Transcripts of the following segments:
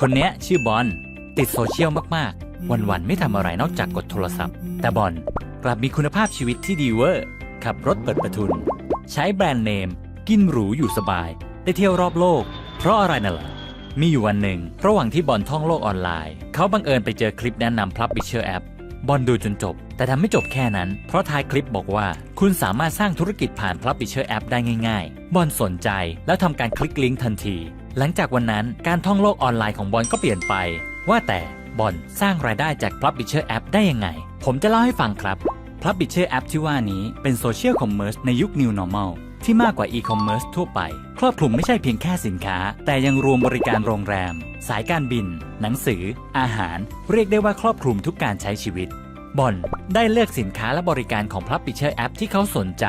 คนเนี้ยชื่อบอลติดโซเชียลมากๆ วันๆไม่ทำอะไรนอกจากกดโทรศัพท์ แต่บอลกลับมีคุณภาพชีวิตที่ดีเวอร์ ขับรถเปิดประทุน ใช้แบรนด์เนม กินหรูอยู่สบาย ได้เที่ยวรอบโลก เพราะอะไรน่ะล่ะ มีอยู่วันหนึ่ง ระหว่างที่บอลท่องโลกออนไลน์ เขาบังเอิญไปเจอคลิปแนะนำ Publisher App บอลดูจนจบ แต่ทำไม่จบแค่นั้น เพราะท้ายคลิปบอกว่า คุณสามารถสร้างธุรกิจผ่าน Publisher App ได้ง่าย ๆ บอลสนใจแล้วทำการคลิกลิงก์ทันที หลังจากวันนั้นการท่องโลกออนไลน์ของบอลก็เปลี่ยนไป ว่าแต่บอลสร้างรายได้จาก Publisher App ได้ยังไง ผมจะเล่าให้ฟังครับ Publisher App ที่ว่านี้เป็นโซเชียลคอมเมอร์สในยุค New Normal ที่มากกว่า e-commerce ทั่วไป ครอบคลุมไม่ใช่เพียงแค่สินค้า แต่ยังรวมบริการโรงแรม สายการบิน หนังสือ อาหาร เรียกได้ว่าครอบคลุมทุกการใช้ชีวิต บอลได้เลือกสินค้าและบริการของ Publisher App ที่เขาสนใจ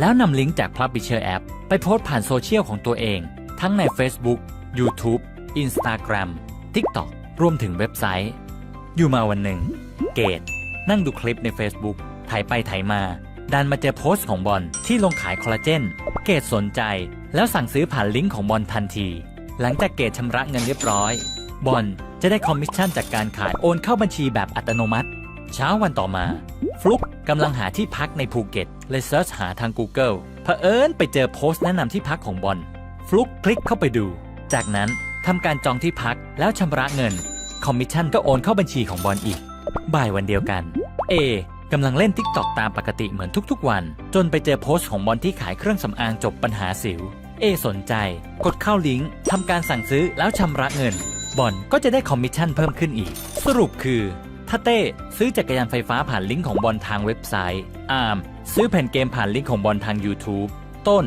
แล้วนำลิงก์จาก Publisher App ไปโพสต์ผ่านโซเชียลของตัวเอง ทั้งใน Facebook YouTube Instagram TikTok รวมถึงเว็บไซต์ อยู่มาวันหนึ่ง เกดนั่งดูคลิปใน Facebook ถ่ายไปถ่ายมา ดันมาเจอโพสต์ของบอลที่ลงขายคอลลาเจน เกดสนใจแล้วสั่งซื้อผ่านลิงก์ของบอลทันที หลังจากเกดชำระเงินเรียบร้อย บอลจะได้คอมมิชชั่นจากการขายโอนเข้าบัญชีแบบอัตโนมัติ เช้าวันต่อมา ฟลุกกำลังหาที่พักในภูเก็ตเลยเซิร์ชหาทาง Google เผอิญไปเจอโพสต์แนะนำที่พักของบอล ฟลุกคลิกเข้าไปดู จากนั้นทำการจองที่พักแล้วชำระเงิน คอมมิชชั่นก็โอนเข้าบัญชีของบอลอีก บ่ายวันเดียวกัน เอกำลังเล่น t ิ k t o k ตามปกติเหมือนทุกๆ วัน จนไปเจอโพสต์ของบอลที่ขายเครื่องสำอางจบปัญหาสิว เอสนใจ กดเข้าลิงก์ทำการสั่งซื้อแล้วชำระเงิน บอลก็จะได้คอมมิชชั่นเพิ่มขึ้นอีก สรุปคือถ้าเต้ซื้อจักรยานไฟฟ้าผ่านลิงก์ของบอลทางเว็บไซต์อาร์มซื้อแผ่นเกมผ่านลิงก์ของบอลทาง YouTube ต้น